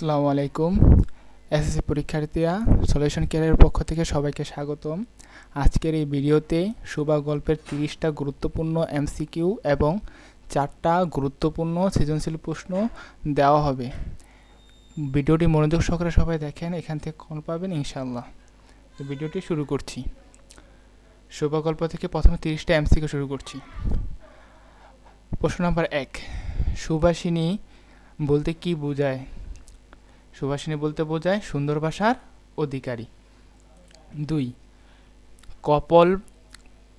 আসসালামু আলাইকুম। এসএসসি পরীক্ষার্থীরা সলিউশন কেয়ারের পক্ষ থেকে সবাইকে স্বাগতম। আজকের এই ভিডিওতে শোভা গল্পের তিরিশটা গুরুত্বপূর্ণ এমসিকিউ এবং চারটা গুরুত্বপূর্ণ সৃজনশীল প্রশ্ন দেওয়া হবে। ভিডিওটি মনোযোগ সহকারে সবাই দেখেন, এখান থেকে কল পাবেন ইনশাল্লাহ তো ভিডিওটি শুরু করছি। শোভা গল্প থেকে প্রথমে তিরিশটা এমসিকিউ শুরু করছি। প্রশ্ন নাম্বার এক সুভাষিনী বলতে কি বোঝায়? সুভাষিনী বলতে বোঝায় সুন্দর ভাষার অধিকারী। দুই, কপল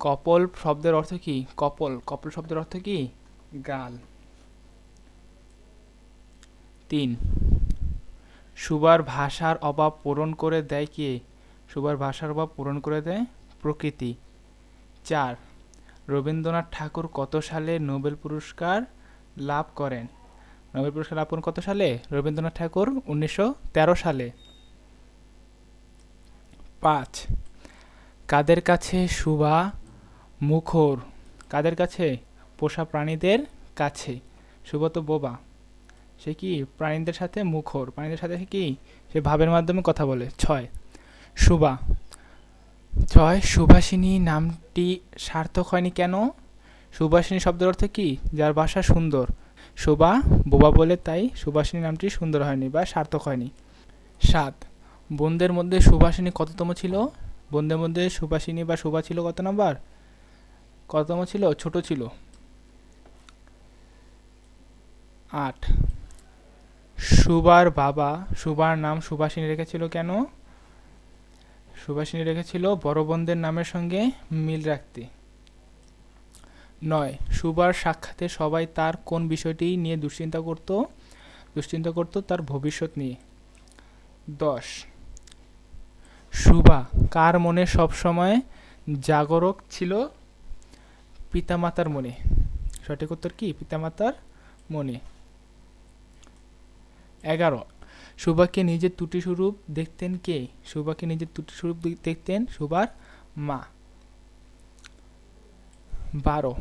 কপল শব্দের অর্থ কি? কপল কপল শব্দের অর্থ কি? গাল। তিন, সুবার ভাষার অভাব পূরণ করে দেয় কে? সুবার ভাষার অভাব পূরণ করে দেয় প্রকৃতি। চার, রবীন্দ্রনাথ ঠাকুর কত সালে নোবেল পুরস্কার লাভ করেন? নোবেল পুরস্কার লাভ করেন কত সালে? রবীন্দ্রনাথ ঠাকুর উনিশশো তেরো সালে। পাঁচ, কাদের কাছে সুবা মুখর? কাদের কাছে? পোষা প্রাণীদের কাছে। সুবা তো বোবা। সে কি প্রাণীদের সাথে মুখর? প্রাণীদের সাথে কি? সে ভাবের মাধ্যমে কথা বলে। ছয় সুবা ছয় সুভাষিনী নামটি সার্থক হয়নি কেন? সুভাষিনী শব্দের অর্থ কি? যার ভাষা সুন্দর। শোভা, বোবা বলে তাই সুভাষিনী নামটি সুন্দর হয়নি বা সার্থক হয়নি। সাত, বোনদের মধ্যে সুভাষিনী কততম ছিল? বোনদের মধ্যে সুভাষিনী বা শোভা ছিল কত নাম্বার? কততম ছিল? ছোট ছিল। আট, সুবার বাবা, সুবার নাম সুভাষিনী রেখেছিল কেন? সুভাষিনী রেখেছিল বড় বোনদের নামের সঙ্গে মিল রাখতে। নয়। সুবার সাক্ষাতে সবাই তার কোন বিষয়টি নিয়ে দুশ্চিন্তা করত? দুশ্চিন্তা করত তার ভবিষ্যৎ নিয়ে। দশ। সুবা, কার মনে সবসময় জাগরক ছিল? পিতামাতার মনে। সঠিক উত্তর কি? পিতামাতার মনে। এগারো। সুবাকে নিজের ত্রুটি স্বরূপ দেখতেন কে? সুবাকে নিজের ত্রুটি স্বরূপ দেখতেন সুবার মা। বারো।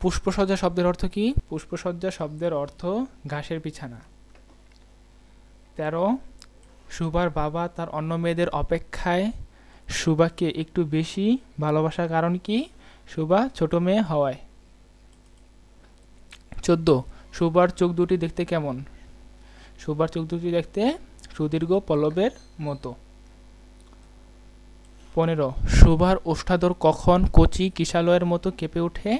পুষ্পসজ্জা শব্দের অর্থ কি? পুষ্পসজ্জা শব্দের অর্থ ঘাসের বিছানা। তেরো, সুবার বাবা তার অন্য মেয়েদের অপেক্ষায় সুবাকে একটু বেশি ভালোবাসার কারণ কি? সুবা ছোট মেয়ে হওয়ায়। চোদ্দ, সুবার চোখ দুটি দেখতে কেমন? সুবার চোখ দুটি দেখতে সুদীর্ঘ পল্লবের মতো। পনেরো। সুভার ওষ্ঠাধর কখন কচি কিশালয়ের মতো কেঁপে ওঠে?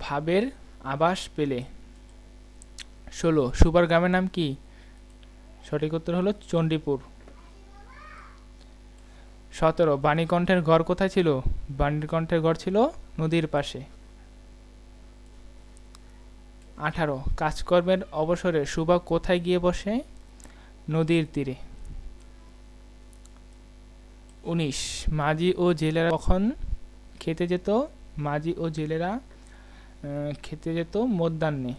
ভাবের আবাস পেলে। ষোলো, সুভার গ্রামের নাম কি? সঠিক উত্তর হলো চণ্ডীপুর। সতেরো, বাণীকণ্ঠের ঘর কোথায় ছিল? বাণীকণ্ঠের ঘর ছিল নদীর পাশে। আঠারো, কাজকর্মের অবসরে সুভা কোথায় গিয়ে বসে? নদীর তীরে। উনিশ। মাঝি ও জেলেরা কখন খেতে যেত? মাঝি ও জেলেরা খেতে যেত মধ্যাহ্নে।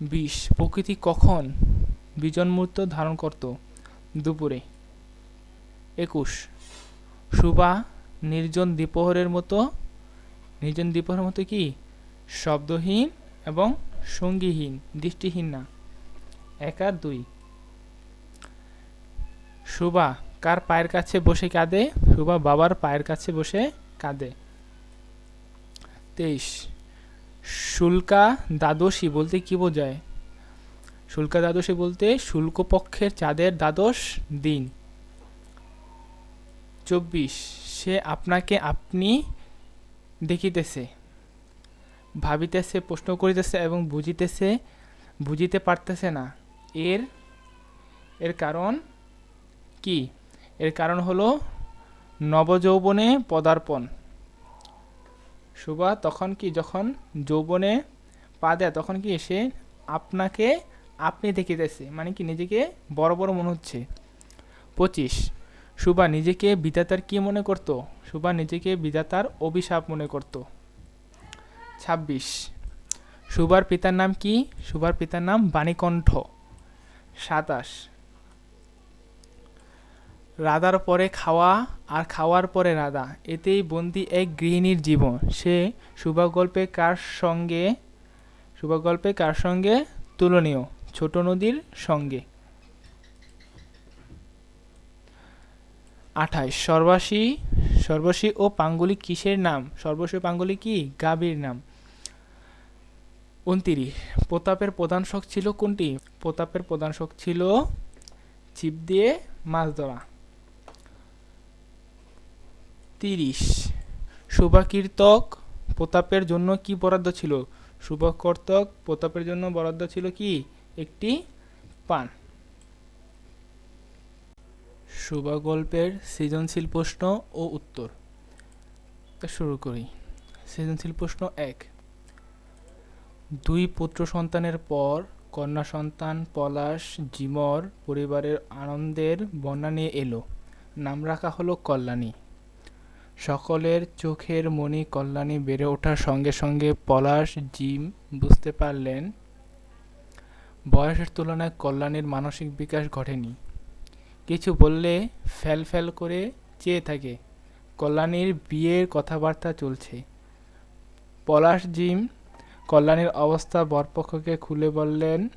বিশ। প্রকৃতি কখন বিজন মূর্ত ধারণ করত? দুপুরে। একুশ। সুবা নির্জন দ্বীপহরের মতো, নির্জন দ্বীপহরের মতো কি? শব্দহীন এবং সঙ্গীহীন, দৃষ্টিহীন না। এক দুই। সুবা কার পায়ের কাছে বসে কাঁদে? সুবা বাবার পায়ের কাছে বসে কাঁদে। তেইশ, শুল্কা দ্বাদশী বলতে কি বোঝায়? শুল্কা দ্বাদশী বলতে শুল্ক পক্ষের চাঁদের দ্বাদশ দিন। চব্বিশ, সে আপনাকে আপনি দেখিতেছে, ভাবিতেছে, প্রশ্ন করিতেছে এবং বুঝিতেছে, বুঝিতে পারতেছে না। এর এর কারণ কি? এর কারণ হলো নবযৌবনে পদার্পণ। সুবা, তখন কি যখন যৌবনে পা দেয়, তখন কি সে আপনাকে, আপনি দেখিতেছে মানে কি নিজেকে বড় বড় মনে হচ্ছে। পঁচিশ, সুবা নিজেকে বিধাতার কি মনে করত? সুবা নিজেকে বিধাতার অভিশাপ মনে করত। ছাব্বিশ, সুবার পিতার নাম কি? সুবার পিতার নাম বাণীকণ্ঠ। সাতাশ রাধার পরে খাওয়া আর খাওয়ার পরে রাধা এতেই বন্দি এক গৃহিণীর জীবন। সে শুভা গল্পে কার সঙ্গে সুবা গল্পে কার সঙ্গে? তুলনীয়, ছোট নদীর সঙ্গে। আঠাইশ সর্বাসী সর্বশী ও পাঙ্গুলি কিসের নাম? সর্বশী পাঙ্গুলি কি? গাভীর নাম। উনতিরিশ, প্রতাপের প্রধান শখ ছিল কোনটি? প্রতাপের প্রধান শখ ছিল ছিপ দিয়ে মাছ ধরা। তিরিশ। শুভাকীর্তক প্রতাপের জন্য কি বরাদ্দ ছিল? শুভকর্তক প্রতাপের জন্য বরাদ্দ ছিল কি? একটি পান। শুভা গল্পের সৃজনশীল প্রশ্ন ও উত্তর। শুরু করি। সৃজনশীল প্রশ্ন এক। দুই পুত্র সন্তানের পর কন্যা সন্তান পলাশ জিমর পরিবারের আনন্দের বন্যা নিয়ে এলো। নাম রাখা হলো কল্যাণী। সকলের চোখের মণি কল্যাণী বেড়ে ওঠার সঙ্গে সঙ্গে পলাশ জিম বুঝতে পারলেন, বয়সের তুলনায় কল্যাণীর মানসিক বিকাশ ঘটেনি। কিছু বললে ফ্যাল ফ্যাল করে চেয়ে থাকে। কল্যাণীর বিয়ের কথাবার্তা চলছে। পলাশ জিম কল্যাণীর অবস্থা বরপক্ষকে খুলে বললেন,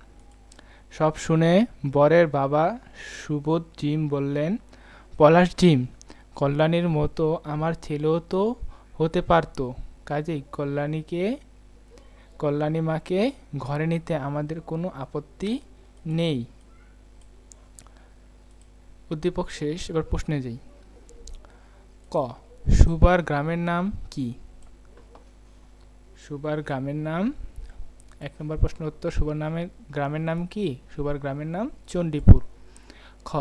সব শুনে বরের বাবা সুবোধ জিম বললেন, পলাশ জিম কল্যাণীর মতো আমার ছেলেও তো হতে পারতো। কাজেই কল্যাণীকে, কল্যাণী মাকে ঘরে নিতে আমাদের কোনো আপত্তি নেই। উদ্দীপক শেষ, এবার প্রশ্নে যাই। ক, সুবার গ্রামের নাম কি? সুবার গ্রামের নাম, এক নম্বর প্রশ্ন উত্তর, সুবার নামের, গ্রামের নাম কি? সুবার গ্রামের নাম চণ্ডীপুর। খ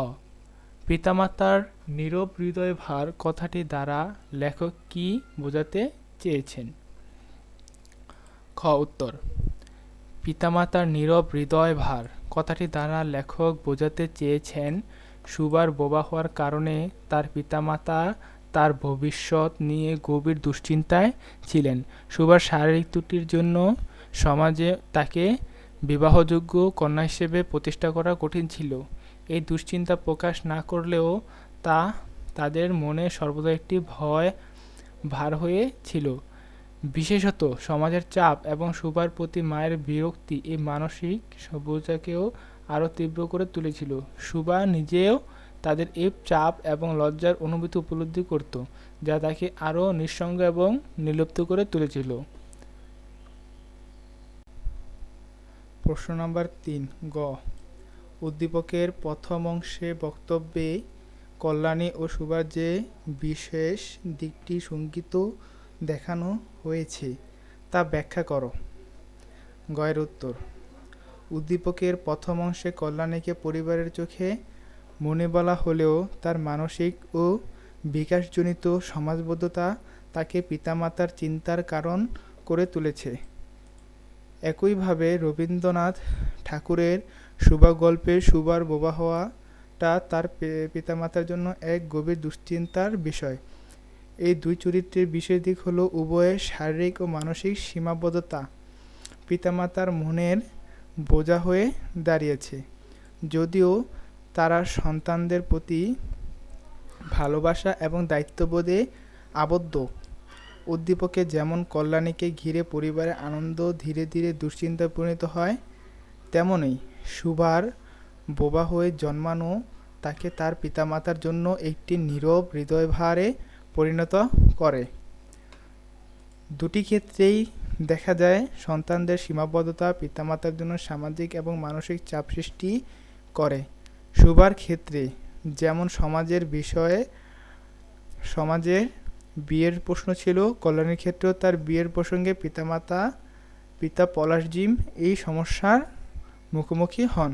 পিতামাতার নীরব হৃদয় ভার কথাটি দ্বারা লেখক কি বোঝাতে চেয়েছেন? খ উত্তর। পিতামাতার নীরব হৃদয় ভার কথাটি দ্বারা লেখক বোঝাতে চেয়েছেন, সুবার বোবা হওয়ার কারণে তার পিতামাতা তার ভবিষ্যৎ নিয়ে গভীর দুশ্চিন্তায় ছিলেন। সুবার শারীরিক ত্রুটির জন্য সমাজে তাকে বিবাহযোগ্য কন্যা হিসেবে প্রতিষ্ঠা করা কঠিন ছিল। এই দুশ্চিন্তা প্রকাশ না করলেও তা তাদের মনে সর্বদা একটি ভয় ভার হয়ে ছিল। বিশেষত সমাজের চাপ এবং সুবার প্রতি মায়ের বিরক্তি এই মানসিক সভ্যতাকেও আরও তীব্র করে তুলেছিল। সুবা নিজেও তাদের এই চাপ এবং লজ্জার অনুভূতি উপলব্ধি করত, যা তাকে আরও নিঃসঙ্গ এবং নিলুপ্ত করে তুলেছিল। প্রশ্ন নাম্বার তিন, গ উদ্দীপকের প্রথম অংশে বক্তব্যে কল্যাণী ও সুভার যে বিশেষ দিকটি সংগীত দেখানো হয়েছে, তা ব্যাখ্যা করো। গয়ের উত্তর, উদ্দীপকের প্রথম অংশে কল্যাণীকে পরিবারের চোখে মনে বলা হলেও তার মানসিক ও বিকাশজনিত সমাজবদ্ধতা তাকে পিতামাতার চিন্তার কারণ করে তুলেছে। একইভাবে রবীন্দ্রনাথ ঠাকুরের সুবা গল্পে সুবার বোবা হওয়াটা তার পিতামাতার জন্য এক গভীর দুশ্চিন্তার বিষয়। এই দুই চরিত্রের বিশেষ দিক হলো উভয়ের শারীরিক ও মানসিক সীমাবদ্ধতা। পিতামাতার মনের বোঝা হয়ে দাঁড়িয়েছে। যদিও তারা সন্তানদের প্রতি ভালোবাসা এবং দায়িত্ববোধে আবদ্ধ, উদ্দীপকে যেমন কল্যাণীকে ঘিরে পরিবারের আনন্দ ধীরে ধীরে দুশ্চিন্তায় পরিণত হয়, তেমনই সুভার বোবা হয়ে জন্মানো, তাকে তার পিতামাতার জন্য একটি নীরব হৃদয়ভারে পরিণত করে। দুটি ক্ষেত্রেই দেখা যায়, সন্তানদের সীমাবদ্ধতা পিতামাতার জন্য সামাজিক এবং মানসিক চাপ সৃষ্টি করে। সুভার ক্ষেত্রে যেমন সমাজের বিষয়ে, সমাজে বিয়ের প্রশ্ন ছিল, কল্যাণের ক্ষেত্রেও তার বিয়ের প্রসঙ্গে পিতামাতা, পিতা পলাশ জিম এই সমস্যার মুখোমুখি হন।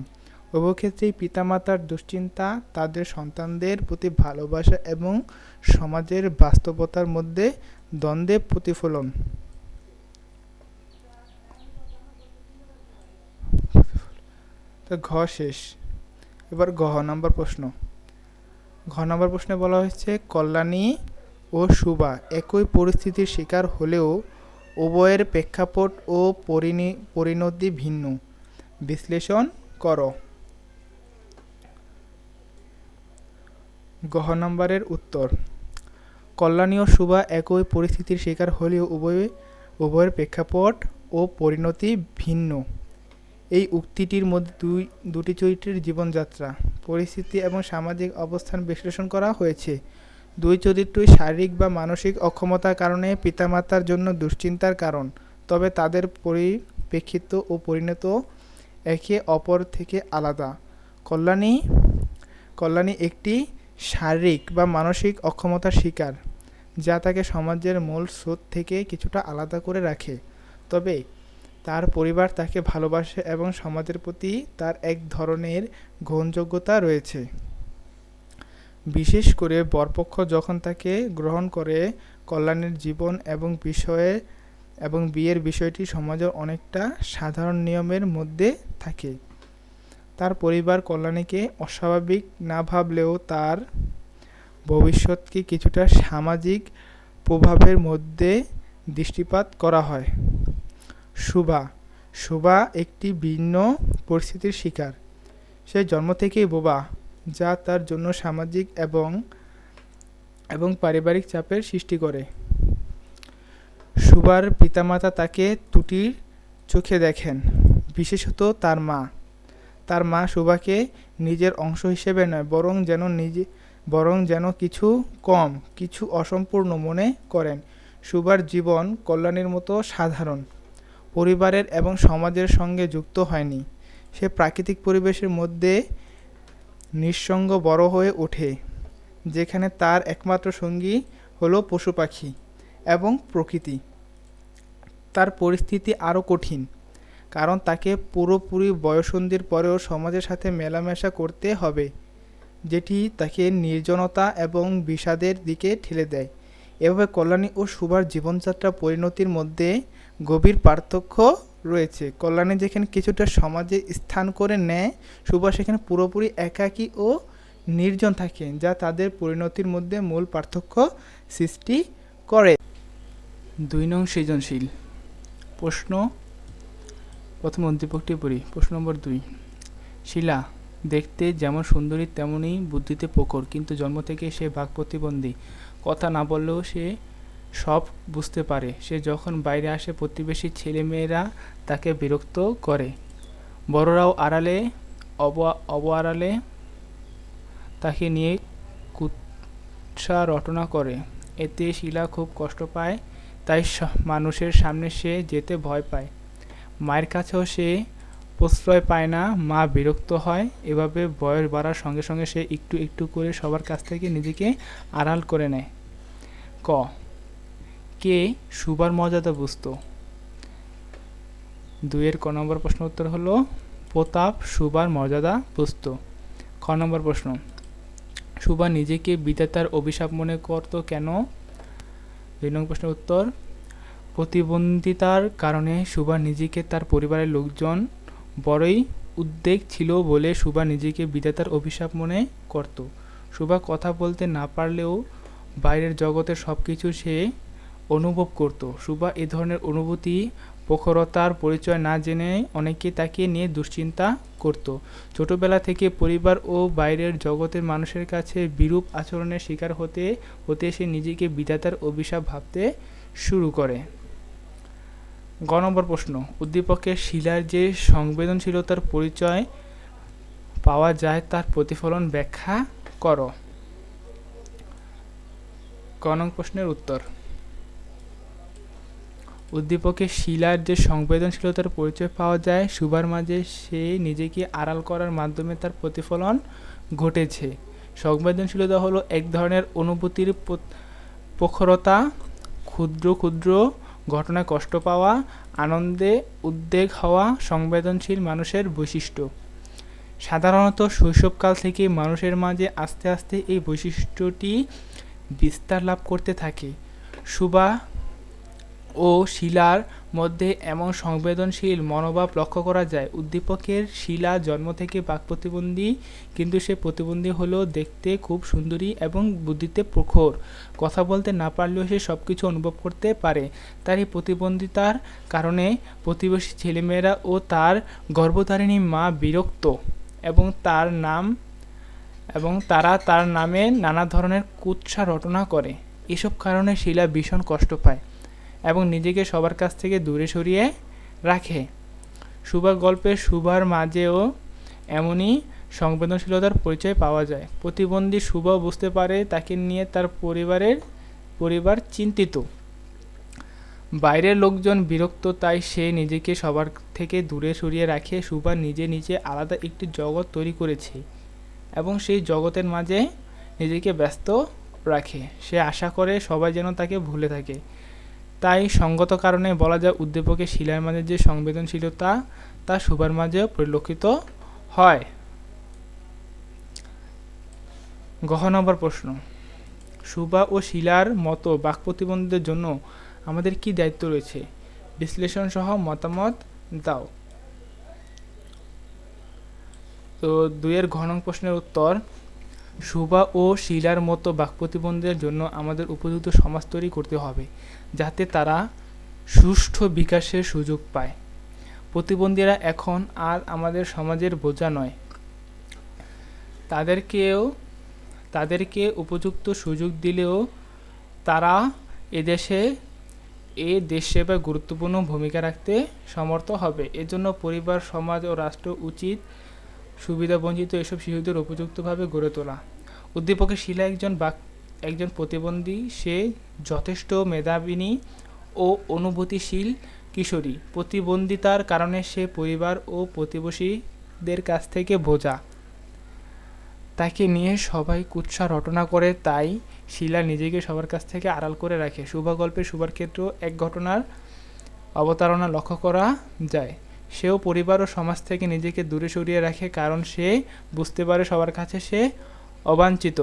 উভয়ক্ষেত্রেই পিতামাতার দুশ্চিন্তা, তাদের সন্তানদের প্রতি ভালোবাসা এবং সমাজের বাস্তবতার মধ্যে দ্বন্দ্বে প্রতিফলন। ঘ শেষ। এবার ঘ নম্বর প্রশ্ন। ঘ নম্বর প্রশ্নে বলা হয়েছে, কল্যাণী ও সুবা একই পরিস্থিতির শিকার হলেও উভয়ের প্রেক্ষাপট ও পরিণতি ভিন্ন। বিশ্লেষণ করো। গহ নম্বরের উত্তর। কল্যাণী ও সুবা একই পরিস্থিতির শিকার হলেও উভয়, উভয়ের প্রেক্ষাপট ও পরিণতি ভিন্ন। এই উক্তিটির মধ্যে দুই, দুটি চরিত্রের জীবনযাত্রা, পরিস্থিতি এবং সামাজিক অবস্থান বিশ্লেষণ করা হয়েছে। দুই চরিত্রই শারীরিক বা মানসিক অক্ষমতার কারণে পিতামাতার জন্য দুশ্চিন্তার কারণ, তবে তাদের পরিপ্রেক্ষিত ও পরিণত একে অপর থেকে আলাদা। কল্যাণী কল্যাণী একটি শারীরিক বা মানসিক অক্ষমতার শিকার, যা তাকে সমাজের মূল স্রোত থেকে কিছুটা আলাদা করে রাখে। তবে তার পরিবার তাকে ভালোবাসে এবং সমাজের প্রতি তার এক ধরনের গ্রহণযোগ্যতা রয়েছে। বিশেষ করে বরপক্ষ যখন তাকে গ্রহণ করে, কল্যাণের জীবন এবং বিষয়ে এবং বিয়ের বিষয়টি সমাজের অনেকটা সাধারণ নিয়মের মধ্যে থাকে। তার পরিবার কল্যাণীকে অস্বাভাবিক না ভাবলেও তার ভবিষ্যৎকে কিছুটা সামাজিক প্রভাবের মধ্যে দৃষ্টিপাত করা হয়। সুভা সুভা একটি ভিন্ন পরিস্থিতির শিকার। সে জন্ম থেকেই বোবা, যা তার জন্য সামাজিক এবং এবং পারিবারিক চাপের সৃষ্টি করে। সুবার পিতামাতা তাকে ত্রুটির চোখে দেখেন, বিশেষত তার মা। তার মা সুবাকে নিজের অংশ হিসেবে নয়, বরং যেন নিজে, বরং যেন কিছু কম, কিছু অসম্পূর্ণ মনে করেন। সুবার জীবন কল্যাণের মতো সাধারণ। পরিবারের এবং সমাজের সঙ্গে যুক্ত হয়নি। সে প্রাকৃতিক পরিবেশের মধ্যে নিঃসঙ্গ বড় হয়ে ওঠে, যেখানে তার একমাত্র সঙ্গী হলো পশু পাখি এবং প্রকৃতি। তার পরিস্থিতি আরও কঠিন, কারণ তাকে পুরোপুরি বয়সন্ধির পরেও সমাজের সাথে মেলামেশা করতে হবে, যেটি তাকে নির্জনতা এবং বিষাদের দিকে ঠেলে দেয়। এভাবে কল্যাণী ও সুভার জীবনযাত্রা পরিণতির মধ্যে গভীর পার্থক্য রয়েছে। কল্যাণী যেখানে কিছুটা সমাজে স্থান করে নেয়, সুভা সেখানে পুরোপুরি একাকী ও নির্জন থাকে, যা তাদের পরিণতির মধ্যে মূল পার্থক্য সৃষ্টি করে। দুই নং সৃজনশীল। প্রশ্ন প্রথম উদ্দীপকটি পড়ি। প্রশ্ন নম্বর দুই। শিলা, দেখতে যেমন সুন্দরী তেমনই বুদ্ধিতে প্রখর, কিন্তু জন্ম থেকে সে বাক প্রতিবন্ধী কথা না বললেও সে সব বুঝতে পারে। সে যখন বাইরে আসে, প্রতিবেশী ছেলেমেয়েরা তাকে বিরক্ত করে। বড়রাও আড়ালে, অব অব আড়ালে তাকে নিয়ে কুৎসা রটনা করে। এতে শিলা খুব কষ্ট পায়। তাই মানুষের সামনে সে যেতে ভয় পায়। মায়ের কাছেও সে প্রশ্রয় পায় না, মা বিরক্ত হয়। এভাবে বয়স বাড়ার সঙ্গে সঙ্গে সে একটু একটু করে সবার কাছ থেকে নিজেকে আড়াল করে নেয়। ক, কে সুবার মর্যাদা বুঝত? দুইয়ের ক নম্বর প্রশ্ন উত্তর হলো, প্রতাপ সুবার মর্যাদা বুঝত। খ নম্বর প্রশ্ন, সুবা নিজেকে বিধাতার অভিশাপ মনে করত কেন? দুই নম্বর প্রশ্নের উত্তর, প্রতিবন্ধিতার কারণে সুভা নিজেকে তার পরিবারের লোকজন বড়ই উদ্বেগ ছিল বলে সুভা নিজেকে বিধাতার অভিশাপ মনে করত। সুবা কথা বলতে না পারলেও বাইরের জগতের সব কিছু সে অনুভব করত। সুভা এ ধরনের অনুভূতি প্রখরতার পরিচয় না জেনে অনেকে তাকে নিয়ে দুশ্চিন্তা করত। ছোটবেলা থেকে পরিবার ও বাইরের জগতের মানুষের কাছে বিরূপ আচরণের শিকার হতে হতে সে নিজেকে বিধাতার অভিশাপ ভাবতে শুরু করে। গ নম্বর প্রশ্ন। উদ্দীপকের শিলার যে সংবেদনশীলতার পরিচয় পাওয়া যায় তার প্রতিফলন ব্যাখ্যা করো। নং প্রশ্নের উত্তর। উদ্দীপকে শিলার যে সংবেদনশীলতার পরিচয় পাওয়া যায় সুবার মাঝে সে নিজেকে আড়াল করার মাধ্যমে তার প্রতিফলন ঘটেছে। সংবেদনশীলতা হলো এক ধরনের অনুভূতির প্রখরতা, ক্ষুদ্র ক্ষুদ্র ঘটনায় কষ্ট পাওয়া, আনন্দে উদ্বেগ হওয়া সংবেদনশীল মানুষের বৈশিষ্ট্য। সাধারণত শৈশবকাল থেকে মানুষের মাঝে আস্তে আস্তে এই বৈশিষ্ট্যটি বিস্তার লাভ করতে থাকে। সুবা ও শিলার মধ্যে এমন সংবেদনশীল মনোভাব লক্ষ্য করা যায়। উদ্দীপকের শিলা জন্ম থেকে বাক প্রতিবন্ধী, কিন্তু সে প্রতিবন্ধী হলেও দেখতে খুব সুন্দরী এবং বুদ্ধিতে প্রখর। কথা বলতে না পারলেও সে সব কিছু অনুভব করতে পারে। তার এই প্রতিবন্ধিতার কারণে প্রতিবেশী ছেলেমেয়েরা ও তার গর্ভধারিণী মা বিরক্ত এবং তার নাম এবং তারা তার নামে নানা ধরনের কুৎসা রটনা করে। এসব কারণে শিলা ভীষণ কষ্ট পায়। এবং নিজেকে সবার কাছ থেকে দূরে সরিয়ে রাখে। সুবা গল্পে সুভার মাঝেও এমনই সংবেদনশীলতার পরিচয় পাওয়া যায়। প্রতিবন্ধী সুভা বুঝতে পারে তাকে নিয়ে তার পরিবারের পরিবার চিন্তিত। বাইরের লোকজন বিরক্ত, তাই সে নিজেকে সবার থেকে দূরে সরিয়ে রাখে। সুভা নিজে নিজে আলাদা একটি জগৎ তৈরি করেছে এবং সেই জগতের মাঝে নিজেকে ব্যস্ত রাখে। সে আশা করে সবাই যেন তাকে ভুলে থাকে। তাই সঙ্গত কারণে বলা যায় উদ্দীপকের শিলার মাঝে যে সংবেদনশীলতা তা সুবার মাঝেও পরিলক্ষিত হয়। গহ নম্বর প্রশ্ন। সুবা ও শিলার মতো বাক প্রতিবন্ধীদের জন্য আমাদের কি দায়িত্ব রয়েছে? বিশ্লেষণ সহ মতামত দাও। তো দুইয়ের ঘন প্রশ্নের উত্তর সুবা ও শিলার মতো বাকপ্রতিবন্ধীদের জন্য আমাদের উপযুক্ত সমাজ তৈরি করতে হবে, যাতে তারা সুষ্ঠু বিকাশের সুযোগ পায়। প্রতিবন্ধীরা এখন আর আমাদের সমাজের বোঝা নয়। তাদেরকেও, তাদেরকে উপযুক্ত সুযোগ দিলেও তারা এদেশে, এ দেশ সেবায় গুরুত্বপূর্ণ ভূমিকা রাখতে সমর্থ হবে। এজন্য পরিবার, সমাজ ও রাষ্ট্র উচিত সুবিধাবঞ্চিত এসব শিশুদের উপযুক্তভাবে গড়ে তোলা। উদ্দীপকের শিলা একজন বাক, একজন প্রতিবন্ধী, সে যথেষ্ট মেধাবিনী ও অনুভূতিশীল কিশোরী। প্রতিবন্ধিতার কারণে সে পরিবার ও প্রতিবেশীদের কাছ থেকে বোঝা। তাকে নিয়ে সবাই কুৎসা রটনা করে, তাই শিলা নিজেকে সবার কাছ থেকে আড়াল করে রাখে। শুভা গল্পে শুভার ক্ষেত্রেও এক ঘটনার অবতারণা লক্ষ্য করা যায়। সেও পরিবার ও সমাজ থেকে নিজেকে দূরে সরিয়ে রাখে, কারণ সে বুঝতে পারে সবার কাছে সে অবাঞ্ছিত।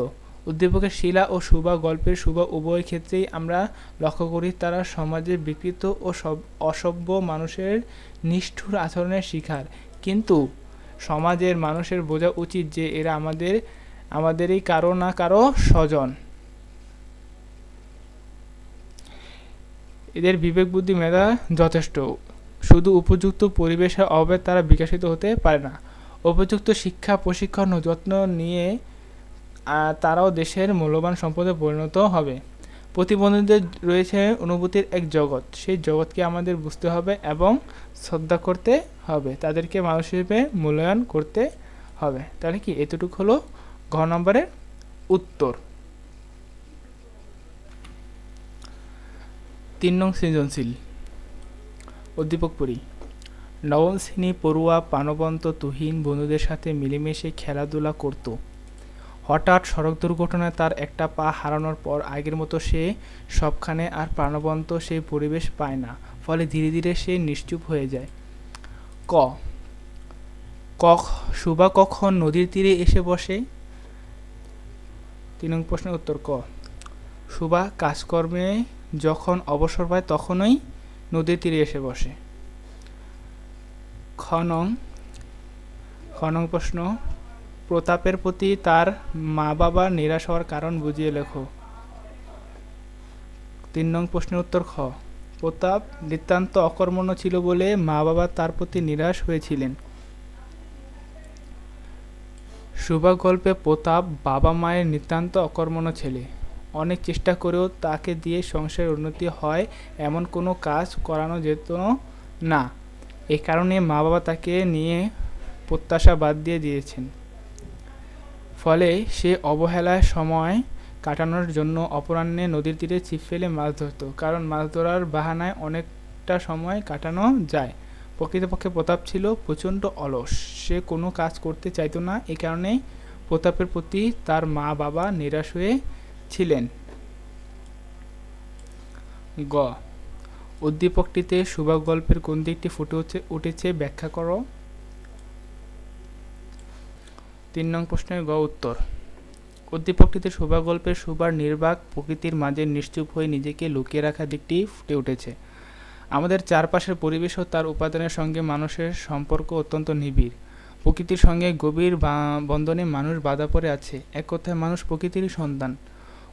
উদ্দীপকের শিলা ও শুভা গল্পের শুভা উভয় ক্ষেত্রেই আমরা লক্ষ্য করি, তারা সমাজে বিকৃত ও সব অসভ্য মানুষের নিষ্ঠুর আচরণের শিকার। কিন্তু সমাজের মানুষের বোঝা উচিত যে এরা আমাদের, আমাদেরই কারও না কারও স্বজন। এদের বিবেক বুদ্ধি মেধা যথেষ্ট। শুধু উপযুক্ত পরিবেশের অভাবে তারা বিকশিত হতে পারে না। উপযুক্ত শিক্ষা, প্রশিক্ষণ ও যত্ন নিয়ে তারাও দেশের মূল্যবান সম্পদে পরিণত হবে। প্রতিবন্ধীদের রয়েছে অনুভূতির এক জগৎ। সেই জগৎকে আমাদের বুঝতে হবে এবং শ্রদ্ধা করতে হবে। তাদেরকে মানুষ হিসেবে মূল্যায়ন করতে হবে। তাহলে কি? এতটুকু হলো ঘ নম্বরের উত্তর। তিন নং সৃজনশীল। উদ্দীপক পড়ি। নবম শ্রেণি পড়ুয়া প্রাণবন্ত তুহিন বন্ধুদের সাথে মিলেমিশে খেলাধুলা করত। হঠাৎ সড়ক দুর্ঘটনায় তার একটা পা হারানোর পর আগের মতো সে সবখানে আর প্রাণবন্ত সেই পরিবেশ পায় না, ফলে ধীরে ধীরে সে নিশ্চুপ হয়ে যায়। ক। কখ, সুবা কখন নদীর তীরে এসে বসে? তিন প্রশ্নের উত্তর ক। সুবা কাজকর্মে যখন অবসর পায় তখনই নদীর তীরে এসে বসে। খ নং খ নং প্রশ্ন। প্রতাপের প্রতি তার মা বাবা নিরাশ হওয়ার কারণ বুঝিয়ে লেখো। তিন নং প্রশ্নের উত্তর খ। প্রতাপ নিতান্ত অকর্মণ্য ছিল বলে মা বাবা তার প্রতি নিরাশ হয়েছিলেন। সুভা গল্পে প্রতাপ বাবা মায়ের নিতান্ত অকর্মণ্য ছেলে। অনেক চেষ্টা করেও তাকে দিয়ে সংসারের উন্নতি হয়, এমন কোনো কাজ করানো যেত না। এ কারণে মা বাবা তাকে নিয়ে প্রত্যাশা বাদ দিয়ে দিয়েছেন। ফলে সে অবহেলায় সময় কাটানোর জন্য অপরাহ্নে নদীর তীরে ছিপ ফেলে মাছ ধরত, কারণ মাছ ধরার বাহানায় অনেকটা সময় কাটানো যায়। প্রকৃতপক্ষে প্রতাপ ছিল প্রচণ্ড অলস, সে কোনো কাজ করতে চাইতো না। এ কারণে প্রতাপের প্রতি তার মা বাবা নিরাশ হয়ে ছিলেন। গ। উদ্দীপকটিতে সুভাগ গল্পের কোন দিকটি ফুটে উঠেছে ব্যাখ্যা করো। তিন নং প্রশ্নের গ উত্তর। উদ্দীপকটিতে শোভা গল্পের শোভার নির্বাক প্রকৃতির মাঝে নিশ্চুপ হয়ে নিজেকে লুকিয়ে রাখা দিকটি ফুটে উঠেছে। আমাদের চারপাশের পরিবেশ ও তার উপাদানের সঙ্গে মানুষের সম্পর্ক অত্যন্ত নিবিড়। প্রকৃতির সঙ্গে গভীর বন্ধনে মানুষ বাধা পড়ে আছে। এক কথায় মানুষ প্রকৃতিরই সন্তান।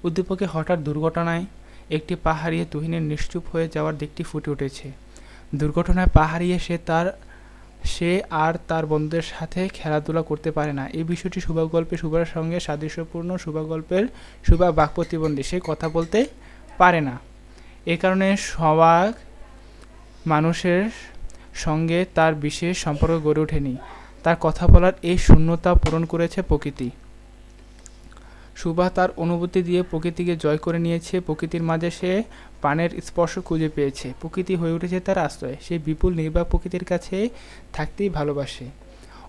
উদ্দীপকে হঠাৎ দুর্ঘটনায় একটি পাহাড়িয়ে তুহিনের নিশ্চুপ হয়ে যাওয়ার দিকটি ফুটে উঠেছে। দুর্ঘটনায় পাহাড়িয়ে সে তার, সে আর তার বন্ধুদের সাথে খেলাধুলা করতে পারে না। এই বিষয়টি শুভা গল্পে শুভার সঙ্গে সাদৃশ্যপূর্ণ শুভা গল্পের শুভা বাক প্রতিবন্ধী সে কথা বলতে পারে না। এ কারণে সবাক মানুষের সঙ্গে তার বিশেষ সম্পর্ক গড়ে ওঠেনি। তার কথা বলার এই শূন্যতা পূরণ করেছে প্রকৃতি। সুভা তার অনুভূতি দিয়ে প্রকৃতিকে জয় করে নিয়েছে। প্রকৃতির মাঝে সে পানের স্পর্শ খুঁজে পেয়েছে। প্রকৃতি হয়ে উঠেছে তার আশ্রয়। সে বিপুল নির্বাক প্রকৃতির কাছে থাকতেই ভালোবাসে।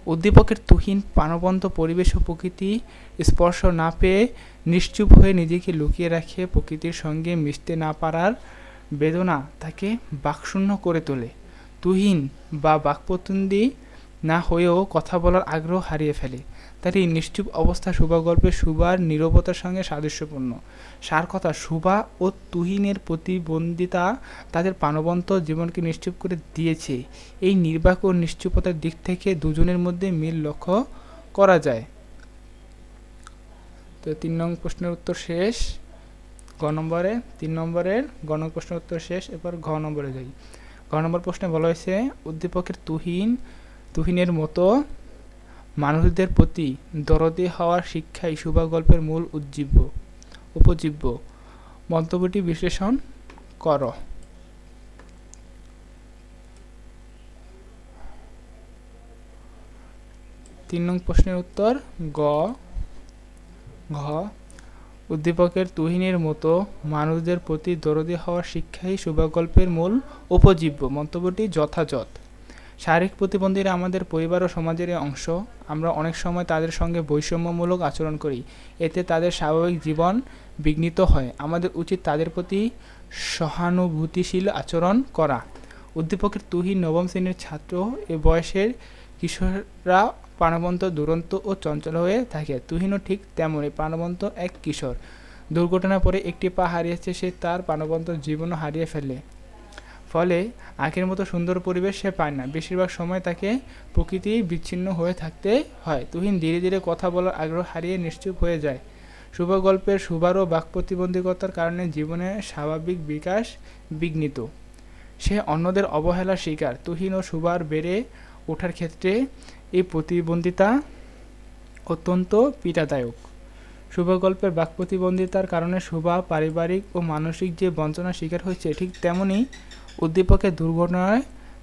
উদ্দীপকের তুহিন প্রাণবন্ত পরিবেশ ও প্রকৃতি স্পর্শ না পেয়ে নিশ্চুপ হয়ে নিজেকে লুকিয়ে রাখে। প্রকৃতির সঙ্গে মিশতে না পারার বেদনা তাকে বাকশূন্য করে তোলে। তুহিন বা বাকপতুন্দি না হয়েও কথা বলার আগ্রহ হারিয়ে ফেলে। তার এই নিশ্চুপ অবস্থা শুভা গল্পে সুবার নীরবতার সঙ্গে সাদৃশ্যপূর্ণ। সার কথা সুভা ও তুহিনের প্রতিবন্ধিতা তাদের প্রাণবন্ত জীবনকে নিশ্চুপ করে দিয়েছে। এই নির্বাক ও নিশ্চুপতার দিক থেকে দুজনের মধ্যে মিল লক্ষ্য করা যায়। তো তিন নং প্রশ্নের উত্তর শেষ গ নম্বরে, তিন নম্বরের গ নং প্রশ্নের উত্তর শেষ এবার ঘ নম্বরে যাই। ঘ নম্বর প্রশ্নে বলা হয়েছে, উদ্দীপকের তুহিন তুহিনের মতো মানুষদের প্রতি দরদি হওয়ার শিক্ষাই শুভা গল্পের মূল উজ্জীব্য, উপজীব্য। মন্তব্যটি বিশ্লেষণ কর। তিন নং প্রশ্নের উত্তর, গ। ঘ। উদ্দীপকের তুহিনের মতো মানুষদের প্রতি দরদি হওয়ার শিক্ষাই শুভাগল্পের মূল উপজীব্য। মন্তব্যটি যথাযথ। শারীরিক প্রতিবন্ধীরা আমাদের পরিবার ও সমাজের অংশ। আমরা অনেক সময় তাদের সঙ্গে বৈষম্যমূলক আচরণ করি। এতে তাদের স্বাভাবিক জীবন বিঘ্নিত হয়। আমাদের উচিত তাদের প্রতি সহানুভূতিশীল আচরণ করা। উদ্দীপকের তুহিন নবম শ্রেণির ছাত্র এ বয়সের কিশোররা প্রাণবন্ত, দুরন্ত ও চঞ্চল হয়ে থাকে। তুহিনও ঠিক তেমনই প্রাণবন্ত এক কিশোর। দুর্ঘটনার পরে একটি পা হারিয়েছে সে তার প্রাণবন্ত জীবনও হারিয়ে ফেলে। ফলে আগের মতো সুন্দর পরিবেশ সে পায় না। বেশিরভাগ সময় তাকে প্রকৃতি বিচ্ছিন্ন হয়ে থাকতে হয়। তুহিন ধীরে ধীরে কথা বলার আগ্রহ হারিয়ে নিশ্চুপ হয়ে যায়। শুভ গল্পের সুবার ও বাক প্রতিবন্ধকতার কারণে জীবনের স্বাভাবিক বিকাশ বিঘ্নিত। সে অন্যদের অবহেলার শিকার। তুহিন ও সুবার বেড়ে ওঠার ক্ষেত্রে এই প্রতিবন্ধিতা অত্যন্ত পীড়াদায়ক। শুভ গল্পের বাক প্রতিবন্ধিতার কারণে শুভা পারিবারিক ও মানসিক যে বঞ্চনার শিকার হয়েছে, ঠিক তেমনই উদ্দীপকের দুর্ঘটনায়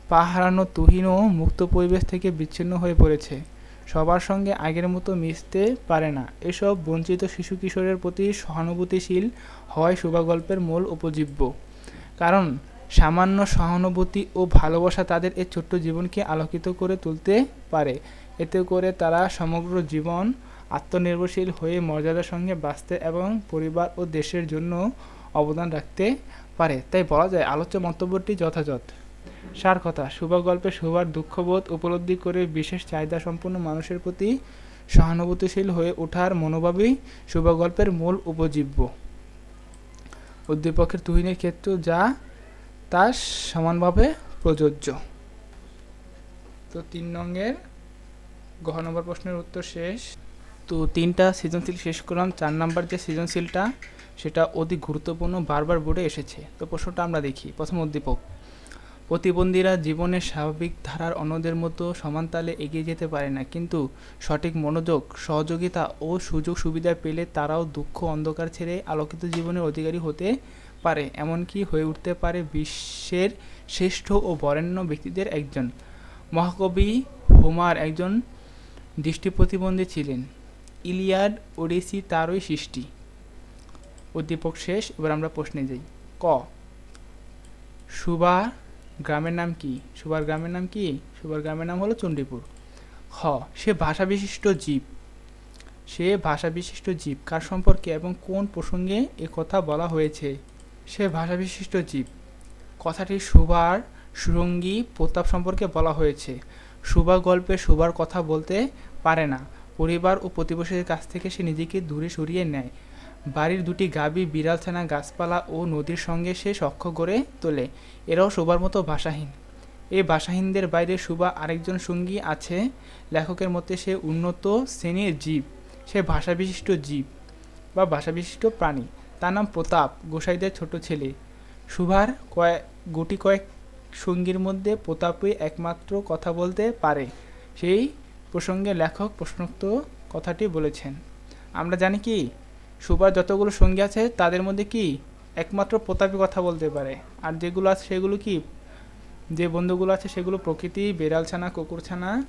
পা হারানো তুহিনও মুক্ত পরিবেশ থেকে বিচ্ছিন্ন হয়ে পড়েছে। সবার সঙ্গে আগের মতো মিশতে পারে না। এসব বঞ্চিত শিশু কিশোরের প্রতি সহানুভূতিশীল হয় শুভাগল্পের মূল উপজীব্য। কারণ সামান্য সহানুভূতি ও ভালোবাসা তাদের এই ছোট্ট জীবনকে আলোকিত করে তুলতে পারে। এতে করে তারা সমগ্র জীবন আত্মনির্ভরশীল হয়ে মর্যাদার সঙ্গে বাঁচতে এবং পরিবার ও দেশের জন্য অবদান রাখতে পারে। তাই বলা যায় আলোচ্য মন্তব্যটি যথাযথ। সার কথা, শুভ গল্পে শুভার দুঃখবোধ উপলব্ধি করে বিশেষ চাহিদা সম্পন্ন মানুষের প্রতি সহানুভূতিশীল হয়ে ওঠার মনোভাবই শুভ গল্পের মূল উপজীব্য। উদ্দীপকের তুহিনের ক্ষেত্র যা তা সমানভাবে প্রযোজ্য। তো তিন নঙ্গের গহ নম্বর প্রশ্নের উত্তর শেষ। তো তিনটা সৃজনশীল শেষ করলাম। চার নাম্বার যে সৃজনশীলটা সেটা অতি গুরুত্বপূর্ণ বারবার বোর্ডে এসেছে। তো প্রশ্নটা আমরা দেখি। প্রথম উদ্দীপক, প্রতিবন্ধীরা জীবনের স্বাভাবিক ধারার অন্যদের মতো সমান তালে এগিয়ে যেতে পারে না, কিন্তু সঠিক মনোযোগ, সহযোগিতা ও সুযোগ সুবিধা পেলে তারাও দুঃখ অন্ধকার ছেড়ে আলোকিত জীবনের অধিকারী হতে পারে, এমনকি হয়ে উঠতে পারে বিশ্বের শ্রেষ্ঠ ও বরেণ্য ব্যক্তিদের একজন। মহাকবি হোমার একজন দৃষ্টি প্রতিবন্ধী ছিলেন। ইলিয়াড ওডিসি তারই সৃষ্টি। উদ্দীপক শেষ, এবার আমরা প্রশ্নে যাই। ক। সুবা গ্রামের নাম কি? সুবার গ্রামের নাম কি? সুবার গ্রামের নাম হলো চণ্ডীপুর। খ সে ভাষা বিশিষ্ট জীব। সে ভাষা বিশিষ্ট জীব। কার সম্পর্কে এবং কোন প্রসঙ্গে এ কথা বলা হয়েছে? সে ভাষা বিশিষ্ট জীব। কথাটি সুবার সুরঙ্গী প্রতাপ সম্পর্কে বলা হয়েছে। সুবা গল্পে সুবার কথা বলতে পারে না। পরিবার ও প্রতিবেশীদের কাছ থেকে সে নিজেকে দূরে সরিয়ে নেয়। বাড়ির দুটি গাবি বিড়াল ছানা গাছপালা ও নদীর সঙ্গে সে সখ্য গড়ে তোলে। এরাও শোবার মতো ভাষাহীন। এই ভাষাহীনদের বাইরে সুবা আরেকজন সঙ্গী আছে। লেখকের মতে সে উন্নত শ্রেণির জীব। সে ভাষা বিশিষ্ট জীব বা ভাষা বিশিষ্ট প্রাণী। তার নাম প্রতাপ, গোসাইদের ছোট ছেলে। সুভার কয়েক গুটি কয়েক সঙ্গীর মধ্যে প্রতাপই একমাত্র কথা বলতে পারে। সেই প্রসঙ্গে লেখক প্রশ্নোক্ত কথাটি বলেছেন। আমরা জানি কি? সুপার যতগুলো সঙ্গী আছে, তাদের মধ্যে কি একমাত্র প্রতাপী কথা বলতে পারে? আর যেগুলো আছে, সেগুলো কি? যে বন্ধুগুলো আছে, সেগুলো প্রকৃতি বেড়ালছানা কুকুরছানা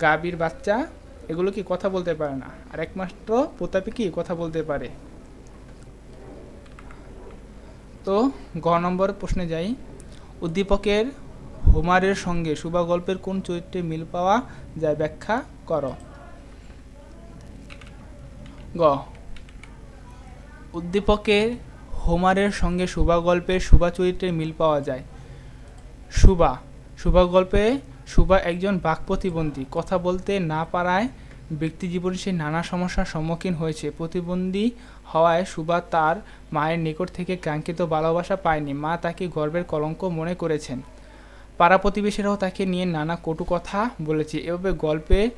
গাভীর বাচ্চা, এগুলো কি কথা বলতে পারে না? আর একমাত্র প্রতাপে কি কথা বলতে পারে? তো গ নম্বর প্রশ্নে যাই। উদ্দীপকের হোমারের সঙ্গে শুভা গল্পের কোন চরিত্রে মিল পাওয়া যায়? ব্যাখ্যা করো। গ উদ্দীপকের হোমারের সঙ্গে শুভা গল্পের শুভা চরিত্রের মিল পাওয়া যায়। শুভা শুভা গল্পে শুভা একজন বাক প্রতিবন্ধী কথা বলতে না পারায় ব্যক্তি জীবনে সে নানা সমস্যার সম্মুখীন হয়েছে। প্রতিবন্ধী হওয়ায় সুভা তার মায়ের নিকট থেকে কাঙ্ক্ষিত ভালোবাসা পায়নি। মা তাকে গর্বের কলঙ্ক মনে করেছেন। পাড়া প্রতিবেশীরাও তাকে নিয়ে নানা কটু কথা বলেছে। এভাবে গল্পে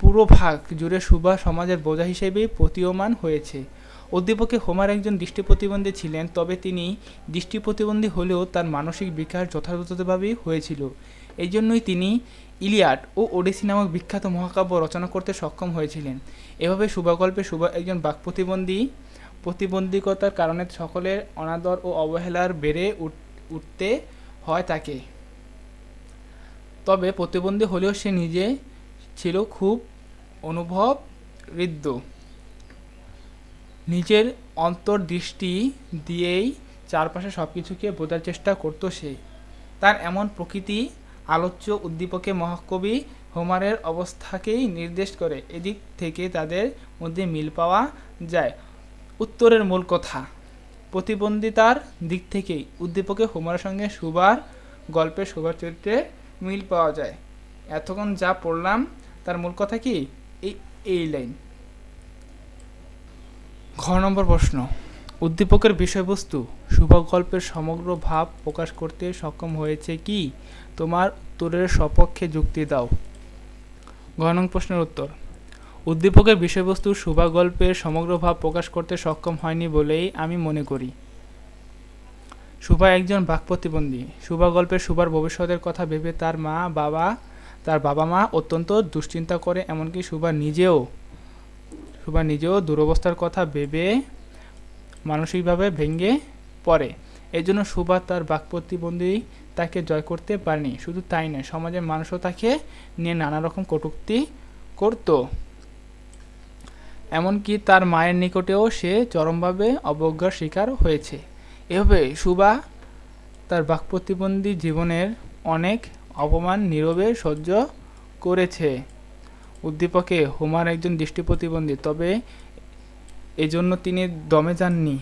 পুরো ভাগ জুড়ে সুভা সমাজের বোঝা হিসেবেই প্রতীয়মান হয়েছে। উদ্দীপকে হোমার একজন দৃষ্টি প্রতিবন্ধী ছিলেন, তবে তিনি দৃষ্টি প্রতিবন্ধী হলেও তার মানসিক বিকাশ যথাযথভাবেই হয়েছিল। এই জন্যই তিনি ইলিয়াড ও ওডিসি নামক বিখ্যাত মহাকাব্য রচনা করতে সক্ষম হয়েছিলেন। এভাবে শুভাগল্পে শুভা একজন বাক প্রতিবন্ধী প্রতিবন্ধীকতার কারণে সকলের অনাদর ও অবহেলার বেড়ে উঠ- উঠতে হয় তাকে। তবে প্রতিবন্ধী হলেও সে নিজে ছিল খুব অনুভব ঋদ্ধ নিজের অন্তর্দৃষ্টি দিয়েই চারপাশে সব কিছুকে বোঝার চেষ্টা করতো সে। তার এমন প্রকৃতি আলোচ্য উদ্দীপকে মহাকবি হোমারের অবস্থাকেই নির্দেশ করে, এদিক থেকে তাদের মধ্যে মিল পাওয়া যায়। উত্তরের মূল কথা, প্রতিবন্ধিতার দিক থেকেই উদ্দীপকে হোমারের সঙ্গে সুবার গল্পের সুবার চরিত্রে মিল পাওয়া যায়। এতক্ষণ যা পড়লাম, তার মূল কথা কি? এই এই লাইন। ঘ নম্বর প্রশ্ন। উদ্দীপকের বিষয়বস্তু শুভ গল্পের সমগ্র ভাব প্রকাশ করতে সক্ষম হয়েছে কি? তোমার উত্তরের সপক্ষে যুক্তি দাও। ঘ নং প্রশ্নের উত্তর। উদ্দীপকের বিষয়বস্তু শুভা গল্পের সমগ্র ভাব প্রকাশ করতে সক্ষম হয়নি বলেই আমি মনে করি। শুভা একজন বাক প্রতিবন্ধী শুভা গল্পের শুভার ভবিষ্যতের কথা ভেবে তার মা, বাবা, তার বাবা মা অত্যন্ত দুশ্চিন্তা করে, এমনকি শুভা নিজেও শুভা নিজেও দুরবস্থার কথা ভেবে মানসিকভাবে ভেঙে পড়ে। এই জন্য সুভা তার বাক প্রতিবন্ধী তাকে জয় করতে পারেনি। শুধু তাই নয়, সমাজের মানুষও তাকে নিয়ে নানা রকম কটূক্তি করত। এমনকি তার মায়ের নিকটেও সে চরমভাবে অবজ্ঞার শিকার হয়েছে। এভাবে সুবা তার বাক প্রতিবন্ধী জীবনের অনেক অপমান, নীরবে সহ্য করেছে। উদ্দীপকে হোমার একজন দৃষ্টি প্রতিবন্ধী। তবে এজন্য তিনি দমে যাননি।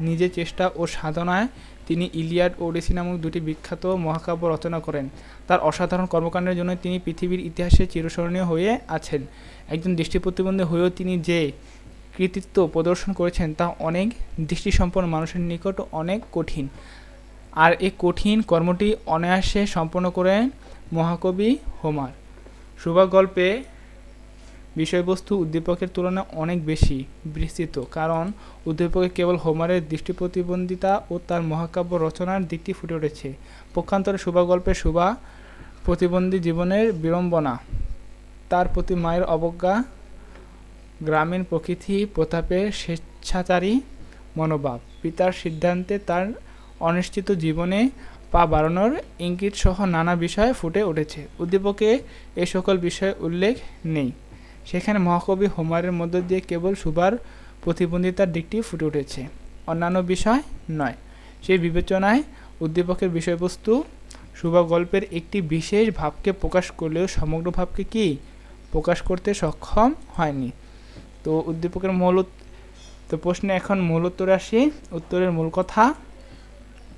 নিজের চেষ্টা ও সাধনায় তিনি ইলিয়াড ও ওডিসি নামক দুটি বিখ্যাত মহাকাব্য রচনা করেন। তার অসাধারণ কর্মকাণ্ডের জন্য তিনি পৃথিবীর ইতিহাসে চিরস্মরণীয় হয়ে আছেন। একজন দৃষ্টি প্রতিবন্ধী হয়েও তিনি যে কৃতিত্ব প্রদর্শন করেছেন তা অনেক দৃষ্টিসম্পন্ন মানুষের নিকট অনেক কঠিন। আর এই কঠিন কর্মটি অনায়াসে সম্পন্ন করেন মহাকবি হোমার। সুভা গল্পে বিষয়বস্তু উদ্দীপকের তুলনায় অনেক বেশি বিস্তৃত, কারণ উদ্দীপকে কেবল হোমারের দৃষ্টি প্রতিবন্ধিতা ও তার মহাকাব্য রচনার দিকটি ফুটে উঠেছে। পক্ষান্তরে শুভা গল্পে শুভা প্রতিবন্ধী জীবনের বিড়ম্বনা, তার প্রতি মায়ের অবজ্ঞা, গ্রামীণ প্রকৃতি প্রতাপের স্বেচ্ছাচারী মনোভাব, পিতার সিদ্ধান্তে তার অনিশ্চিত জীবনে পা বাড়ানোর ইঙ্গিত সহ নানা বিষয় ফুটে উঠেছে। উদ্দীপকে এ সকল বিষয় উল্লেখ নেই। সেখানে মহাকবি হোমারের মধ্য দিয়ে কেবল সুবার প্রতিবন্ধিতার দিকটি ফুটে উঠেছে। অন্যান্য বিষয় নয়। সেই বিবেচনায় উদ্দীপকের বিষয়বস্তু সুবা গল্পের একটি বিশেষ ভাবকে প্রকাশ করলেও সমগ্র ভাবকে কি প্রকাশ করতে সক্ষম হয়নি? তো উদ্দীপকের মূল তো প্রশ্নে এখন মূল উত্তরে আসি। উত্তরের মূল কথা,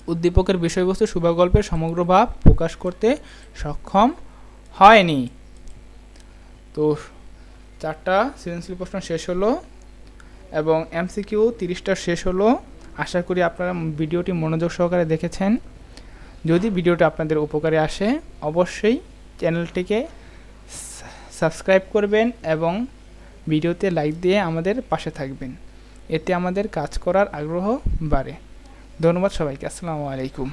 উদ্দীপকের বিষয়বস্তু শুভা গল্পের সমগ্র ভাব প্রকাশ করতে সক্ষম হয়নি। তো চারটা সৃজনশীল প্রশ্ন শেষ হলো এবং এমসিকিউ তিরিশটা শেষ হলো। আশা করি আপনারা ভিডিওটি মনোযোগ সহকারে দেখেছেন। যদি ভিডিওটা আপনাদের উপকারে আসে, অবশ্যই চ্যানেলটিকে সাবস্ক্রাইব করবেন এবং ভিডিওতে লাইক দিয়ে আমাদের পাশে থাকবেন। এতে আমাদের কাজ করার আগ্রহ বাড়ে। ধন্যবাদ সবাইকে। আসসালামু আলাইকুম।